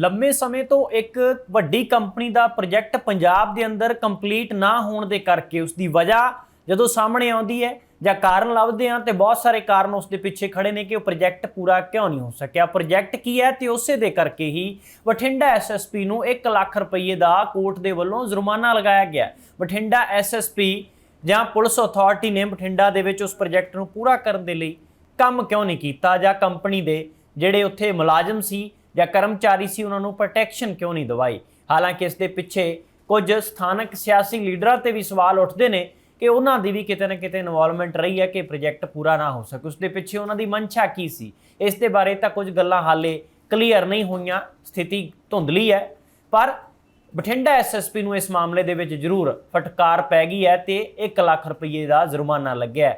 ਲੰਮੇ ਸਮੇਂ ਤੋਂ ਇੱਕ ਵੱਡੀ ਕੰਪਨੀ ਦਾ ਪ੍ਰੋਜੈਕਟ ਪੰਜਾਬ ਦੇ ਅੰਦਰ ਕੰਪਲੀਟ ਨਾ ਹੋਣ ਦੇ ਕਰਕੇ ਉਸ ਦੀ ਵਜ੍ਹਾ ਜਦੋਂ ਸਾਹਮਣੇ ਆਉਂਦੀ ਹੈ ਜਾਂ ਕਾਰਨ ਲੱਭਦੇ ਆ ਤੇ ਬਹੁਤ ਸਾਰੇ ਕਾਰਨ ਉਸ ਦੇ ਪਿੱਛੇ ਖੜੇ ਨੇ ਕਿ ਉਹ ਪ੍ਰੋਜੈਕਟ ਪੂਰਾ ਕਿਉਂ ਨਹੀਂ ਹੋ ਸਕਿਆ। ਪ੍ਰੋਜੈਕਟ ਕੀ ਹੈ ਤੇ ਉਸੇ ਦੇ ਕਰਕੇ ਹੀ ਬਠਿੰਡਾ ਐਸਐਸਪੀ ਨੂੰ 1 ਲੱਖ ਰੁਪਏ ਦਾ ਕੋਰਟ ਦੇ ਵੱਲੋਂ ਜੁਰਮਾਨਾ ਲਗਾਇਆ ਗਿਆ। ਬਠਿੰਡਾ ਐਸਐਸਪੀ ਜਾਂ ਪੁਲਿਸ ਅਥਾਰਟੀ ਨੇ ਬਠਿੰਡਾ ਦੇ ਵਿੱਚ ਉਸ ਪ੍ਰੋਜੈਕਟ ਨੂੰ ਪੂਰਾ ਕਰਨ ਦੇ ਲਈ ਕੰਮ ਕਿਉਂ ਨਹੀਂ ਕੀਤਾ ਜਾਂ ਕੰਪਨੀ ਦੇ ਜਿਹੜੇ ਉੱਥੇ ਮੁਲਾਜ਼ਮ ਸੀ ਜਾਂ ਕਰਮਚਾਰੀ ਸੀ, ਉਹਨਾਂ ਨੂੰ ਪ੍ਰੋਟੈਕਸ਼ਨ ਕਿਉਂ ਨਹੀਂ ਦਵਾਈ? ਹਾਲਾਂਕਿ ਇਸ ਦੇ ਪਿੱਛੇ ਕੁਝ ਸਥਾਨਕ ਸਿਆਸੀ ਲੀਡਰਾਂ ਤੇ ਵੀ ਸਵਾਲ ਉੱਠਦੇ ਨੇ ਕਿ ਉਹਨਾਂ ਦੀ ਵੀ ਕਿਤੇ ਨਾ ਕਿਤੇ ਇਨਵੋਲਵਮੈਂਟ ਰਹੀ ਹੈ ਕਿ ਪ੍ਰੋਜੈਕਟ ਪੂਰਾ ਨਾ ਹੋ ਸਕੇ। ਉਸ ਦੇ ਪਿੱਛੇ ਉਹਨਾਂ ਦੀ ਮਨਸ਼ਾ ਕੀ ਸੀ? ਇਸ ਦੇ ਬਾਰੇ ਤਾਂ ਕੁਝ ਗੱਲਾਂ ਹਾਲੇ ਕਲੀਅਰ ਨਹੀਂ ਹੋਈਆਂ, ਸਥਿਤੀ ਧੁੰਦਲੀ ਹੈ, ਪਰ ਬਠਿੰਡਾ ਐਸਐਸਪੀ ਨੂੰ ਇਸ ਮਾਮਲੇ ਦੇ ਵਿੱਚ ਜ਼ਰੂਰ ਫਟਕਾਰ ਪੈ ਗਈ ਹੈ ਤੇ 1 ਲੱਖ ਰੁਪਏ ਦਾ ਜੁਰਮਾਨਾ ਲੱਗਿਆ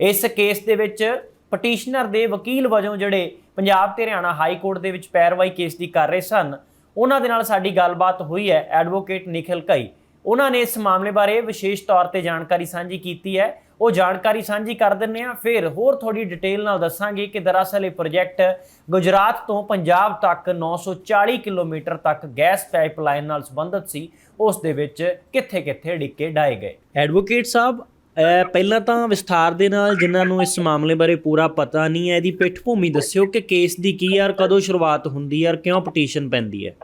ਇਸ ਕੇਸ ਦੇ ਵਿੱਚ ਪਟੀਸ਼ਨਰ ਦੇ ਵਕੀਲ ਵਜੋਂ ਜਿਹੜੇ ਪੰਜਾਬ ਤੇ ਹਰਿਆਣਾ ਹਾਈ ਕੋਰਟ ਦੇ ਵਿੱਚ ਪੈਰਵਾਈ ਕੇਸ ਦੀ ਕਰ ਰਹੇ ਸਨ, ਉਹਨਾਂ ਦੇ ਨਾਲ ਸਾਡੀ ਗੱਲਬਾਤ ਹੋਈ ਹੈ ਐਡਵੋਕੇਟ ਨਿਖਿਲ ਕਈ ਉਹਨਾਂ ਨੇ ਇਸ ਮਾਮਲੇ ਬਾਰੇ ਵਿਸ਼ੇਸ਼ ਤੌਰ ਤੇ ਜਾਣਕਾਰੀ ਸਾਂਝੀ ਕੀਤੀ ਹੈ। ਉਹ ਜਾਣਕਾਰੀ ਸਾਂਝੀ ਕਰ ਦਿੰਨੇ ਆ ਫਿਰ ਹੋਰ ਥੋੜੀ ਡਿਟੇਲ ਨਾਲ ਦੱਸਾਂਗੇ ਕਿ ਦਰਅਸਲ ਇਹ ਪ੍ਰੋਜੈਕਟ ਗੁਜਰਾਤ ਤੋਂ ਪੰਜਾਬ ਤੱਕ 940 ਕਿਲੋਮੀਟਰ ਤੱਕ ਗੈਸ ਪਾਈਪਲਾਈਨ ਨਾਲ ਸੰਬੰਧਿਤ ਸੀ। ਉਸ ਦੇ ਵਿੱਚ ਕਿੱਥੇ-ਕਿੱਥੇ ਡਿੱਕੇ ਡਾਏ ਗਏ। ਐਡਵੋਕੇਟ ਸਾਹਿਬ ਪਹਿਲਾਂ ਤਾਂ ਵਿਸਥਾਰ ਦੇ ਨਾਲ ਜਿਨ੍ਹਾਂ ਨੂੰ ਇਸ ਮਾਮਲੇ ਬਾਰੇ ਪੂਰਾ ਪਤਾ ਨਹੀਂ ਹੈ ਇਹਦੀ ਪਿੱਠ ਭੂਮੀ ਦੱਸਿਓ ਕਿ ਕੇਸ ਦੀ ਕੀ ਯਾਰ ਕਦੋਂ ਸ਼ੁਰੂਆਤ ਹੁੰਦੀ ਹੈ ਔਰ ਕਿਉਂ ਪਟੀਸ਼ਨ ਪੈਂਦੀ ਹੈ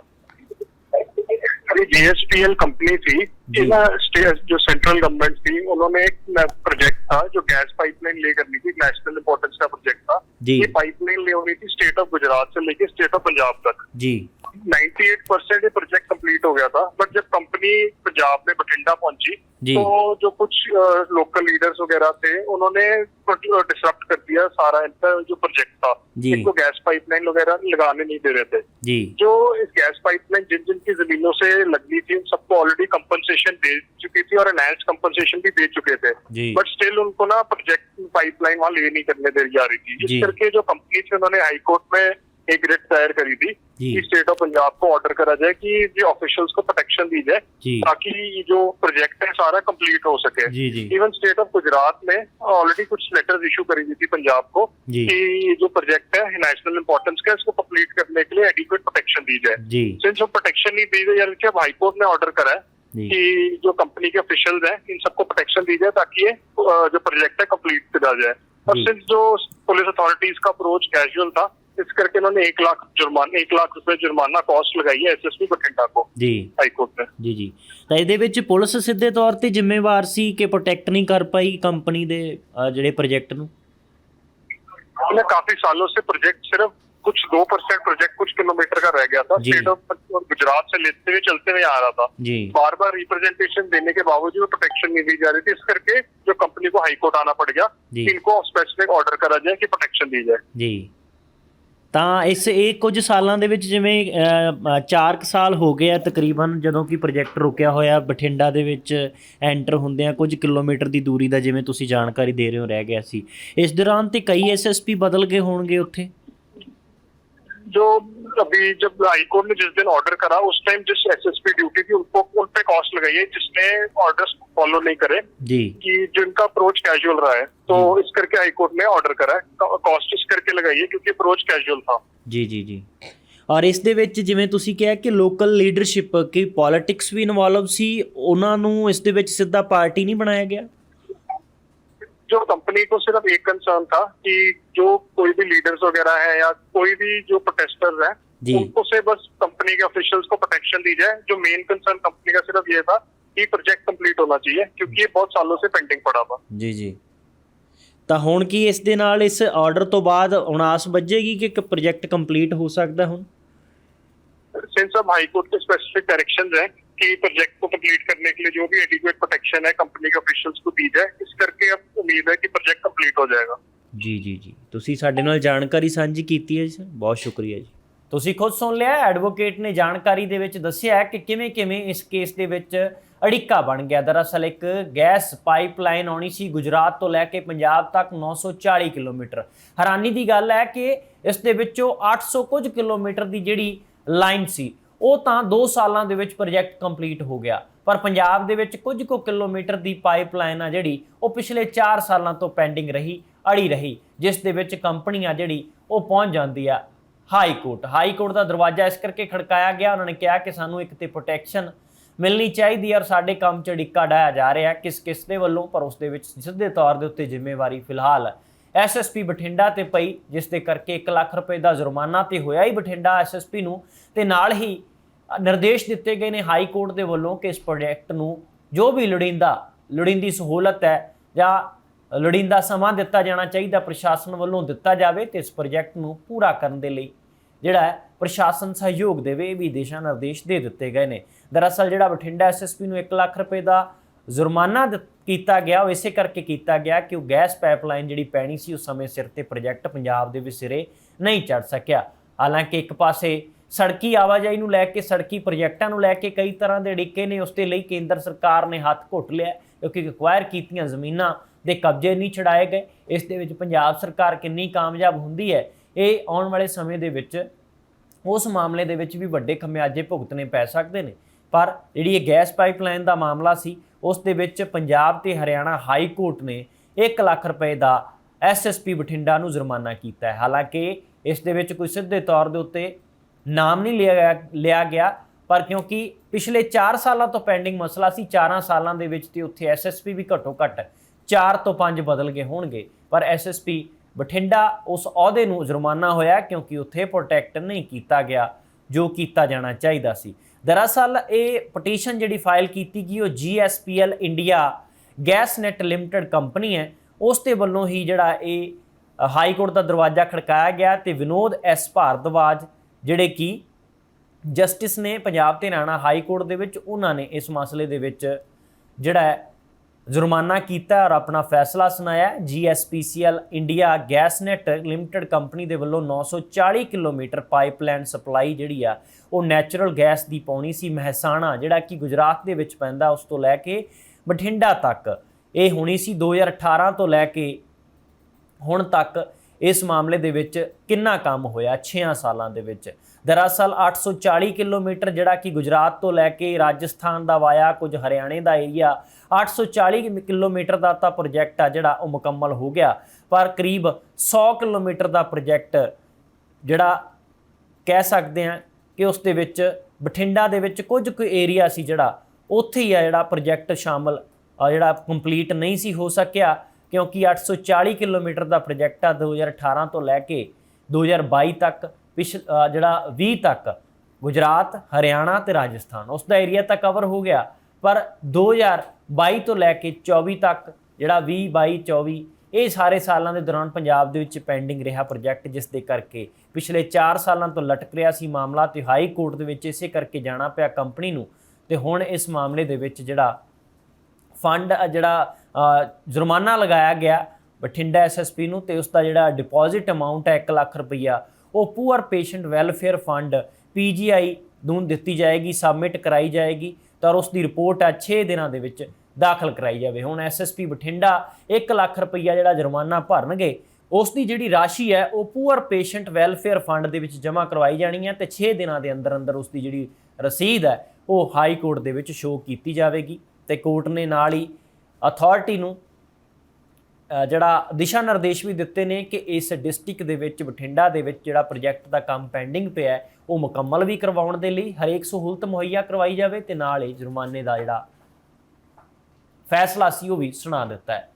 अभी जीएसपीएल कंपनी थी जी। इना स्टेट जो सेंट्रल गवर्नमेंट थी उन्होंने एक प्रोजेक्ट था जो गैस पाइपलाइन ले करनी थी नेशनल इंपॉर्टेंस का प्रोजेक्ट था जी। ये पाइपलाइन ले होनी थी स्टेट ऑफ गुजरात से लेके स्टेट ऑफ पंजाब तक ਜੀ 98 परसेंट ये प्रोजेक्ट कंप्लीट हो गया था बट जब कंपनी पंजाब में बठिंडा पहुंची जी। तो जो कुछ लोकल लीडर्स वगैरह थे उन्होंने डिसरप्ट कर दिया सारा इनका जो प्रोजेक्ट था जी। इनको गैस पाइपलाइन वगैरह लगाने नहीं दे रहे थे ਜੀ जो इस गैस पाइपलाइन जिन जिन की जमीनों से लगनी थी उन सबको ऑलरेडी कंपनसेशन दे चुकी थी और एनहांस कंपनसेशन भी दे चुके थे जी। बट स्टिल उनको ना प्रोजेक्ट पाइपलाइन वहां ले नहीं करने दे जा रही थी जी। जिस करके जो कंपनी थी उन्होंने हाईकोर्ट में एक रिट दायर करी थी कि स्टेट ऑफ़ पंजाब को ऑर्डर करा जाए कि जो ऑफिशियल्स को प्रोटेक्शन दी जाए ताकि ये जो प्रोजेक्ट है सारा कंप्लीट हो सके। इवन स्टेट ऑफ़ गुजरात ने ऑलरेडी कुछ लेटर्स इशू करी दी थी पंजाब को। कि ये जो प्रोजेक्ट है नेशनल इंपॉर्टेंस का इसको कंप्लीट करने के लिए एडिक्वेट प्रोटेक्शन दी जाए सिंस वो प्रोटेक्शन नहीं दी गई यार कि अब हाईकोर्ट ने ऑर्डर करा है। कि जो कंपनी के ऑफिशियल्स हैं इन सबको प्रोटेक्शन दी जाए ताकि ये जो प्रोजेक्ट है कंप्लीट करा जाए और। सिंस जो पुलिस अथॉरिटीज का अप्रोच कैजुअल था इस करके इन्होंने एक लाख जुर्माना एक लाख रुपए जुर्माना कॉस्ट लगाई है एसएसपी बठिंडा को ਜੀ हाईकोर्ट ने ਜੀ ਜੀ ਤਾਂ ਇਹਦੇ ਵਿੱਚ ਪੁਲਿਸ ਸਿੱਧੇ ਤੌਰ ਤੇ ਜ਼ਿੰਮੇਵਾਰ ਸੀ ਕਿ ਪ੍ਰੋਟੈਕਟ ਨਹੀਂ ਕਰ ਪਾਈ ਕੰਪਨੀ ਦੇ ਅਹ, ਜਿਹੜੇ ਪ੍ਰੋਜੈਕਟ ਨੂੰ हमने काफी सालों से प्रोजेक्ट सिर्फ कुछ दो परसेंट प्रोजेक्ट कुछ किलोमीटर का रह गया था जी। स्टेट ऑफ गुजरात से लेते हुए चलते हुए आ रहा था जी बार बार रिप्रेजेंटेशन देने के बावजूद प्रोटेक्शन नहीं दी जा रही थी इस करके जो कंपनी को हाईकोर्ट आना पड़ गया जी। कि इनको स्पेसिफिक ऑर्डर करा जाए कि प्रोटेक्शन दी जाए ਜੀ ਤਾਂ ਇਸ, ਇਹ ਕੁਝ ਸਾਲਾਂ ਦੇ ਵਿੱਚ ਜਿਵੇਂ 4 ਸਾਲ ਹੋ ਗਏ ਆ ਤਕਰੀਬਨ ਜਦੋਂ ਕਿ ਪ੍ਰੋਜੈਕਟ ਰੁਕਿਆ ਹੋਇਆ, ਬਠਿੰਡਾ ਦੇ ਵਿੱਚ ਐਂਟਰ ਹੁੰਦੇ ਆ, ਕੁਝ ਕਿਲੋਮੀਟਰ ਦੀ ਦੂਰੀ ਦਾ ਜਿਵੇਂ ਤੁਸੀਂ ਜਾਣਕਾਰੀ ਦੇ ਰਹੇ ਹੋ, ਰਹਿ ਗਿਆ ਸੀ। ਇਸ ਦੌਰਾਨ ਤੇ ਕਈ ਐਸਐਸਪੀ ਬਦਲ ਗਏ ਹੋਣਗੇ ਉੱਥੇ? जो अभी जब हाईकोर्ट ने जिस दिन ऑर्डर करा उस टाइम जिस एसएसपी ड्यूटी थी उनको उन पे कॉस्ट लगाई है जिसने ऑर्डर्स फॉलो नहीं करे ਜੀ कि जिनका अप्रोच कैजुअल रहा है तो इस करके हाईकोर्ट ने ऑर्डर करा है कॉस्ट इस करके लगाई है क्योंकि अप्रोच कैजुअल था ਜੀ ਜੀ ਜੀ ਔਰ ਇਸ ਦੇ ਵਿੱਚ ਜਿਵੇਂ ਤੁਸੀਂ ਕਿਹਾ ਕਿ ਲੋਕਲ ਲੀਡਰਸ਼ਿਪ ਕੀ ਪੋਲਿਟਿਕਸ ਵੀ ਇਨਵੋਲਵ ਸੀ ਉਹਨਾਂ ਨੂੰ ਇਸ ਦੇ ਵਿੱਚ ਸਿੱਧਾ ਪਾਰਟੀ ਨਹੀਂ ਬਣਾਇਆ ਗਿਆ जो कंपनी को सिर्फ एक कंसर्न था कि जो कोई भी लीडर्स वगैरह है या कोई भी जो प्रोटेस्टर्स हैं जी। उनको से बस कंपनी के ऑफिशियल्स को प्रोटेक्शन दी जाए जो मेन कंसर्न कंपनी का सिर्फ ये था कि प्रोजेक्ट कंप्लीट होना चाहिए क्योंकि ये बहुत सालों से पेंडिंग पड़ा था ਜੀ ਜੀ ਤਾਂ ਹੁਣ ਕੀ ਇਸ ਦੇ ਨਾਲ ਇਸ ਆਰਡਰ ਤੋਂ ਬਾਅਦ ਉਣਾਸ ਵੱਜੇਗੀ ਕਿ ਪ੍ਰੋਜੈਕਟ ਕੰਪਲੀਟ ਹੋ ਸਕਦਾ ਹੁਣ सिंस अब हाईकोर्ट के स्पेसिफिक डायरेक्शन है कि प्रोजेक्ट को कंप्लीट करने के लिए जो भी एडिक्वेट प्रोटेक्शन है कंपनी के ऑफिशियल्स को दी जाए इस करके अब उम्मीद है कि प्रोजेक्ट कंप्लीट हो जाएगा ਜੀ ਜੀ ਜੀ ਤੁਸੀਂ ਸਾਡੇ ਨਾਲ ਜਾਣਕਾਰੀ ਸਾਂਝੀ ਕੀਤੀ ਹੈ ਜੀ ਸਰ ਬਹੁਤ ਸ਼ੁਕਰੀਆ ਜੀ ਤੁਸੀਂ ਖੁਦ ਸੁਣ ਲਿਆ ਐਡਵੋਕੇਟ ਨੇ ਜਾਣਕਾਰੀ ਦੇ ਵਿੱਚ ਦੱਸਿਆ ਹੈ ਕਿ ਕਿਵੇਂ ਕਿਵੇਂ ਇਸ ਕੇਸ ਦੇ ਵਿੱਚ ਅੜਿੱਕਾ ਬਣ ਗਿਆ ਦਰਅਸਲ ਇੱਕ ਗੈਸ ਪਾਈਪਲਾਈਨ ਆਉਣੀ ਸੀ ਗੁਜਰਾਤ ਤੋਂ ਲੈ ਕੇ ਪੰਜਾਬ ਤੱਕ 940 ਕਿਲੋਮੀਟਰ ਹੈਰਾਨੀ ਦੀ ਗੱਲ ਹੈ ਕਿ ਇਸ ਦੇ ਵਿੱਚੋਂ 800 ਕੁਝ ਕਿਲੋਮੀਟਰ ਦੀ ਜਿਹੜੀ ਲਾਈਨ ਸੀ ਉਹ ਤਾਂ 2 ਸਾਲਾਂ ਦੇ ਵਿੱਚ ਪ੍ਰੋਜੈਕਟ ਕੰਪਲੀਟ ਹੋ ਗਿਆ। ਪਰ ਪੰਜਾਬ ਦੇ ਵਿੱਚ ਕੁਝ ਕੁ ਕਿਲੋਮੀਟਰ ਦੀ ਪਾਈਪਲਾਈਨ ਆ ਜਿਹੜੀ, ਉਹ ਪਿਛਲੇ 4 ਸਾਲਾਂ ਤੋਂ ਪੈਂਡਿੰਗ ਰਹੀ, ਅੜੀ ਰਹੀ, ਜਿਸ ਦੇ ਵਿੱਚ ਕੰਪਨੀ ਆ ਜਿਹੜੀ, ਉਹ ਪਹੁੰਚ ਜਾਂਦੀ ਆ ਹਾਈ ਕੋਰਟ ਹਾਈ ਕੋਰਟ ਦਾ ਦਰਵਾਜ਼ਾ ਇਸ ਕਰਕੇ ਖੜਕਾਇਆ ਗਿਆ, ਉਹਨਾਂ ਨੇ ਕਿਹਾ ਕਿ ਸਾਨੂੰ ਇੱਕ ਤੇ ਪ੍ਰੋਟੈਕਸ਼ਨ ਮਿਲਣੀ ਚਾਹੀਦੀ ਹੈ ਔਰ ਸਾਡੇ ਕੰਮ 'ਚ ਡਿੱਕਾ ਡਾਇਆ ਜਾ ਰਿਹਾ ਕਿਸ ਕਿਸ ਦੇ ਵੱਲੋਂ, ਪਰ ਉਸ ਦੇ ਵਿੱਚ ਸਿੱਧੇ ਤੌਰ ਦੇ ਉੱਤੇ ਜ਼ਿੰਮੇਵਾਰੀ ਫਿਲਹਾਲ ਐਸਐਸਪੀ ਬਠਿੰਡਾ ਤੇ ਪਈ, ਜਿਸ ਦੇ ਕਰਕੇ 1 ਲੱਖ ਰੁਪਏ ਦਾ ਜੁਰਮਾਨਾ ਤੇ ਹੋਇਆ ਹੀ ਬਠਿੰਡਾ ਐਸਐਸਪੀ ਨੂੰ। ਤੇ ਨਾਲ ਹੀ ਨਿਰਦੇਸ਼ ਦਿੱਤੇ ਗਏ ਨੇ ਹਾਈ ਕੋਰਟ ਦੇ ਵੱਲੋਂ ਕਿ ਇਸ ਪ੍ਰੋਜੈਕਟ ਨੂੰ ਜੋ ਵੀ ਲੋੜੀਂਦਾ, ਲੋੜੀਂਦੀ ਸਹੂਲਤ ਹੈ ਜਾਂ ਲੋੜੀਂਦਾ ਸਮਾਂ ਦਿੱਤਾ ਜਾਣਾ ਚਾਹੀਦਾ ਪ੍ਰਸ਼ਾਸਨ ਵੱਲੋਂ ਦਿੱਤਾ ਜਾਵੇ ਤੇ ਇਸ ਪ੍ਰੋਜੈਕਟ ਨੂੰ ਪੂਰਾ ਕਰਨ ਦੇ ਲਈ ਜਿਹੜਾ ਪ੍ਰਸ਼ਾਸਨ ਸਹਿਯੋਗ ਦੇਵੇ ਇਹ ਵੀ ਦਿਸ਼ਾ ਨਿਰਦੇਸ਼ ਦੇ ਦਿੱਤੇ ਗਏ ਨੇ। ਦਰਅਸਲ ਜਿਹੜਾ ਬਠਿੰਡਾ ਐਸਐਸਪੀ ਨੂੰ 1 ਲੱਖ ਰੁਪਏ ਦਾ ਜੁਰਮਾਨਾ ਦਿੱਤ- ਕੀਤਾ ਗਿਆ, ਉਹ ਇਸੇ ਕਰਕੇ ਕੀਤਾ ਗਿਆ ਕਿ ਉਹ ਗੈਸ ਪਾਈਪਲਾਈਨ ਜਿਹੜੀ ਪੈਣੀ ਸੀ ਉਸ ਸਮੇਂ ਸਿਰ ਤੇ ਪ੍ਰੋਜੈਕਟ ਪੰਜਾਬ ਦੇ ਵਿੱਚ ਸਿਰੇ ਨਹੀਂ ਚੜ ਸਕਿਆ। ਹਾਲਾਂਕਿ ਇੱਕ ਪਾਸੇ ਸੜਕੀ ਆਵਾਜਾਈ ਨੂੰ ਲੈ ਕੇ, ਸੜਕੀ ਪ੍ਰੋਜੈਕਟਾਂ ਨੂੰ ਲੈ ਕੇ ਕਈ ਤਰ੍ਹਾਂ ਦੇ ਡਿੱਕੇ ਨੇ, ਉਸ ਦੇ ਲਈ ਕੇਂਦਰ ਸਰਕਾਰ ਨੇ ਹੱਥ ਘੁੱਟ ਲਿਆ, ਕਿਉਂਕਿ ਐਕਵਾਇਰ ਕੀਤੀਆਂ ਜ਼ਮੀਨਾਂ ਦੇ ਕਬਜ਼ੇ ਨਹੀਂ ਛਡਾਏ ਗਏ। ਇਸ ਦੇ ਵਿੱਚ ਪੰਜਾਬ ਸਰਕਾਰ ਕਿੰਨੀ ਕਾਮਯਾਬ ਹੁੰਦੀ ਹੈ, ਇਹ ਆਉਣ ਵਾਲੇ ਸਮੇਂ ਦੇ ਵਿੱਚ ਉਸ ਮਾਮਲੇ ਦੇ ਵਿੱਚ ਵੀ ਵੱਡੇ ਖਮਿਆਜੇ ਭੁਗਤਣੇ ਪੈ ਸਕਦੇ ਨੇ। ਪਰ ਜਿਹੜੀ ਇਹ ਗੈਸ ਪਾਈਪਲਾਈਨ ਦਾ ਮਾਮਲਾ ਸੀ ਉਸ ਦੇ ਵਿੱਚ ਪੰਜਾਬ ਤੇ ਹਰਿਆਣਾ ਹਾਈ ਕੋਰਟ ਨੇ 1 ਲੱਖ ਰੁਪਏ ਦਾ ਐਸਐਸਪੀ ਬਠਿੰਡਾ ਨੂੰ ਜੁਰਮਾਨਾ ਕੀਤਾ ਹੈ। ਹਾਲਾਂਕਿ ਇਸ ਦੇ ਵਿੱਚ ਕੋਈ ਸਿੱਧੇ ਤੌਰ ਦੇ ਉੱਤੇ ਨਾਮ ਨਹੀਂ ਲਿਆ ਲਿਆ ਗਿਆ, ਪਰ ਕਿਉਂਕਿ ਪਿਛਲੇ 4 ਸਾਲਾਂ ਤੋਂ ਪੈਂਡਿੰਗ ਮਸਲਾ ਸੀ 4 ਸਾਲਾਂ ਦੇ ਵਿੱਚ ਤੇ ਉੱਥੇ ਐਸਐਸਪੀ ਵੀ ਘੱਟੋ ਘੱਟ 4 ਤੋਂ 5 ਬਦਲ ਗਏ ਹੋਣਗੇ। ਪਰ ਐਸਐਸਪੀ ਬਠਿੰਡਾ ਉਸ ਅਹੁਦੇ ਨੂੰ ਜੁਰਮਾਨਾ ਹੋਇਆ ਕਿਉਂਕਿ ਉੱਥੇ ਪ੍ਰੋਟੈਕਟ ਨਹੀਂ ਕੀਤਾ ਗਿਆ ਜੋ ਕੀਤਾ ਜਾਣਾ ਚਾਹੀਦਾ ਸੀ। ਦਰਅਸਲ ਇਹ ਪਟੀਸ਼ਨ ਜਿਹੜੀ ਫਾਈਲ ਕੀਤੀ ਗਈ, ਉਹ GSPL India gas net limited company ਹੈ। ਉਸ ਦੇ ਵੱਲੋਂ ਹੀ ਜਿਹੜਾ ਇਹ ਹਾਈ ਕੋਰਟ ਦਾ ਦਰਵਾਜ਼ਾ ਖੜਕਾਇਆ ਗਿਆ ਤੇ ਵਿਨੋਦ ਐਸ ਭਾਰਦਵਾਜ, ਜਿਹੜੇ ਕਿ ਜਸਟਿਸ ਨੇ ਪੰਜਾਬ ਤੇ ਹਰਿਆਣਾ ਹਾਈ ਕੋਰਟ ਦੇ ਵਿੱਚ, ਉਹਨਾਂ ਨੇ ਇਸ ਮਸਲੇ ਦੇ ਵਿੱਚ ਜਿਹੜਾ ਜੁਰਮਾਨਾ ਕੀਤਾ ਔਰ ਆਪਣਾ ਫੈਸਲਾ ਸੁਣਾਇਆ। GSPCL India gasnet limited company ਦੇ ਵੱਲੋਂ 940 ਕਿਲੋਮੀਟਰ ਪਾਈਪਲਾਈਨ ਸਪਲਾਈ ਜਿਹੜੀ ਆ, ਉਹ ਨੈਚੁਰਲ ਗੈਸ ਦੀ ਪਾਉਣੀ ਸੀ ਮਹਿਸਾਣਾ, ਜਿਹੜਾ ਕਿ ਗੁਜਰਾਤ ਦੇ ਵਿੱਚ ਪੈਂਦਾ ਉਸ ਤੋਂ ਲੈ ਕੇ ਬਠਿੰਡਾ ਤੱਕ। ਇਹ ਹੋਣੀ ਸੀ 2018 ਤੋਂ ਲੈ ਕੇ ਹੁਣ ਤੱਕ। ਇਸ ਮਾਮਲੇ ਦੇ ਵਿੱਚ ਕਿੰਨਾ ਕੰਮ ਹੋਇਆ 6 ਸਾਲਾਂ ਦੇ ਵਿੱਚ? ਦਰਅਸਲ 840 ਕਿਲੋਮੀਟਰ ਜਿਹੜਾ ਕਿ ਗੁਜਰਾਤ ਤੋਂ ਲੈ ਕੇ ਰਾਜਸਥਾਨ ਦਾ ਵਾਇਆ ਕੁਝ ਹਰਿਆਣੇ ਦਾ ਏਰੀਆ 840 ਕਿਮੀ- ਕਿਲੋਮੀਟਰ ਦਾ ਤਾਂ ਪ੍ਰੋਜੈਕਟ ਆ ਜਿਹੜਾ ਉਹ ਮੁਕੰਮਲ ਹੋ ਗਿਆ। ਪਰ ਕਰੀਬ 100 ਕਿਲੋਮੀਟਰ ਦਾ ਪ੍ਰੋਜੈਕਟ ਜਿਹੜਾ ਕਹਿ ਸਕਦੇ ਹਾਂ ਕਿ ਉਸ ਦੇ ਵਿੱਚ ਬਠਿੰਡਾ ਦੇ ਵਿੱਚ ਕੁਝ ਕੁ ਏਰੀਆ ਸੀ ਜਿਹੜਾ, ਉੱਥੇ ਹੀ ਆ ਜਿਹੜਾ ਪ੍ਰੋਜੈਕਟ ਸ਼ਾਮਲ ਜਿਹੜਾ ਕੰਪਲੀਟ ਨਹੀਂ ਸੀ ਹੋ ਸਕਿਆ। ਕਿਉਂਕਿ 840 ਕਿਲੋਮੀਟਰ ਦਾ ਪ੍ਰੋਜੈਕਟ ਆ 2018 ਤੋਂ ਲੈ ਕੇ 2022 ਤੱਕ, ਪਿਛ ਜਿਹੜਾ 20 ਤੱਕ ਗੁਜਰਾਤ, ਹਰਿਆਣਾ ਤੇ ਰਾਜਸਥਾਨ। ਉਸ ਦਾ ਏਰੀਆ ਤਾਂ ਕਵਰ ਹੋ ਗਿਆ, ਪਰ 2022 ਤੋਂ ਲੈ ਕੇ 24 ਤੱਕ ਜਿਹੜਾ 20 22 24 ਇਹ ਸਾਰੇ ਸਾਲਾਂ ਦੇ ਦੌਰਾਨ ਪੰਜਾਬ ਦੇ ਵਿੱਚ ਪੈਂਡਿੰਗ ਰਿਹਾ ਪ੍ਰੋਜੈਕਟ, ਜਿਸ ਦੇ ਕਰਕੇ ਪਿਛਲੇ 4 ਸਾਲਾਂ ਤੋਂ ਲਟਕ ਰਿਹਾ ਸੀ ਮਾਮਲਾ ਤੇ ਹਾਈ ਕੋਰਟ ਦੇ ਵਿੱਚ ਇਸੇ ਕਰਕੇ ਜਾਣਾ ਪਿਆ ਕੰਪਨੀ ਨੂੰ। ਤੇ ਹੁਣ ਇਸ ਮਾਮਲੇ ਦੇ ਵਿੱਚ ਜਿਹੜਾ ਫੰਡ ਜਿਹੜਾ ਜੁਰਮਾਨਾ ਲਗਾਇਆ ਗਿਆ ਬਠਿੰਡਾ ਐਸਐਸਪੀ ਨੂੰ ਤੇ ਉਸ ਦਾ ਜਿਹੜਾ ਡਿਪੋਜ਼ਿਟ ਅਮਾਉਂਟ ਹੈ 1 ਲੱਖ ਰੁਪਈਆ, ਉਹ poor patient welfare fund PGI ਨੂੰ ਦਿੱਤੀ ਜਾਏਗੀ ਸਬਮਿਟ ਕਰਾਈ ਜਾਏਗੀ, ਤਾਂ ਉਸ ਦੀ ਰਿਪੋਰਟ ਆ 6 ਦਿਨਾਂ ਦੇ ਵਿੱਚ ਦਾਖਲ ਕਰਾਈ ਜਾਵੇ। ਹੁਣ ਐਸਐਸਪੀ ਬਠਿੰਡਾ 1 ਲੱਖ ਰੁਪਈਆ ਜਿਹੜਾ ਜੁਰਮਾਨਾ ਭਰਨਗੇ ਉਸ ਦੀ ਜਿਹੜੀ ਰਾਸ਼ੀ ਹੈ, ਉਹ ਪੂਅਰ ਪੇਸ਼ੈਂਟ ਵੈਲਫੇਅਰ ਫੰਡ ਦੇ ਵਿੱਚ ਜਮ੍ਹਾਂ ਕਰਵਾਈ ਜਾਣੀ ਹੈ ਤੇ 6 ਦਿਨਾਂ ਦੇ ਅੰਦਰ ਅੰਦਰ ਉਸ ਦੀ ਜਿਹੜੀ ਰਸੀਦ ਹੈ, ਉਹ ਹਾਈ ਕੋਰਟ ਦੇ ਵਿੱਚ ਸ਼ੋਅ ਕੀਤੀ ਜਾਵੇਗੀ। ਤੇ ਕੋਰਟ ਨੇ ਨਾਲ ਹੀ ਅਥਾਰਟੀ ਨੂੰ ਜਿਹੜਾ ਦਿਸ਼ਾ ਨਿਰਦੇਸ਼ ਵੀ ਦਿੱਤੇ ਨੇ ਕਿ ਇਸ ਡਿਸਟ੍ਰਿਕਟ ਦੇ ਵਿੱਚ ਬਠਿੰਡਾ ਦੇ ਵਿੱਚ ਜਿਹੜਾ ਪ੍ਰੋਜੈਕਟ ਦਾ ਕੰਮ ਪੈਂਡਿੰਗ ਪਿਆ ਹੈ, ਉਹ ਮੁਕੰਮਲ ਵੀ ਕਰਵਾਉਣ ਦੇ ਲਈ ਹਰੇਕ ਸਹੂਲਤ ਮੁਹੱਈਆ ਕਰਵਾਈ ਜਾਵੇ ਤੇ ਨਾਲ ਹੀ ਜੁਰਮਾਨੇ ਦਾ ਜਿਹੜਾ ਫੈਸਲਾ ਸੀ ਉਹ ਵੀ ਸੁਣਾ ਦਿੱਤਾ ਹੈ।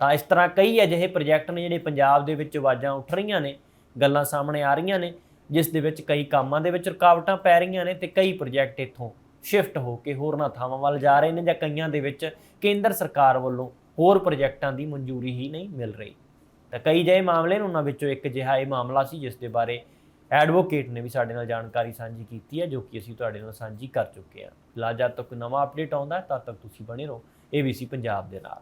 ਤਾਂ ਇਸ ਤਰ੍ਹਾਂ ਕਈ ਅਜਿਹੇ ਪ੍ਰੋਜੈਕਟ ਨੇ ਜਿਹੜੇ ਪੰਜਾਬ ਦੇ ਵਿੱਚ ਆਵਾਜ਼ਾਂ ਉੱਠ ਰਹੀਆਂ ਨੇ ਗੱਲਾਂ ਸਾਹਮਣੇ ਆ ਰਹੀਆਂ ਨੇ ਜਿਸ ਦੇ ਵਿੱਚ ਕਈ ਕੰਮਾਂ ਦੇ ਵਿੱਚ ਰੁਕਾਵਟਾਂ ਪੈ ਰਹੀਆਂ ਨੇ ਤੇ ਕਈ ਪ੍ਰੋਜੈਕਟ ਇੱਥੋਂ ਸ਼ਿਫਟ ਹੋ ਕੇ ਹੋਰਨਾਂ ਥਾਵਾਂ ਵੱਲ ਜਾ ਰਹੇ ਨੇ ਜਾਂ ਕਈਆਂ ਦੇ ਵਿੱਚ ਕੇਂਦਰ ਸਰਕਾਰ ਵੱਲੋਂ ਹੋਰ ਪ੍ਰੋਜੈਕਟਾਂ ਦੀ ਮਨਜ਼ੂਰੀ ਹੀ ਨਹੀਂ ਮਿਲ ਰਹੀ। ਤਾਂ ਕਈ ਜਿਹੇ ਮਾਮਲੇ ਨੇ, ਉਹਨਾਂ ਵਿੱਚੋਂ ਇੱਕ ਜਿਹਾ ਇਹ ਮਾਮਲਾ ਸੀ ਜਿਸ ਦੇ ਬਾਰੇ ਐਡਵੋਕੇਟ ਨੇ ਵੀ ਸਾਡੇ ਨਾਲ ਜਾਣਕਾਰੀ ਸਾਂਝੀ ਕੀਤੀ ਹੈ, ਜੋ ਕਿ ਅਸੀਂ ਤੁਹਾਡੇ ਨਾਲ ਸਾਂਝੀ ਕਰ ਚੁੱਕੇ ਹਾਂ। ਲਾ ਜਦ ਤੱਕ ਨਵਾਂ ਅਪਡੇਟ ਆਉਂਦਾ ਤਦ ਤੱਕ ਤੁਸੀਂ ਬਣੇ ਰਹੋ ABC ਪੰਜਾਬ ਦੇ ਨਾਲ।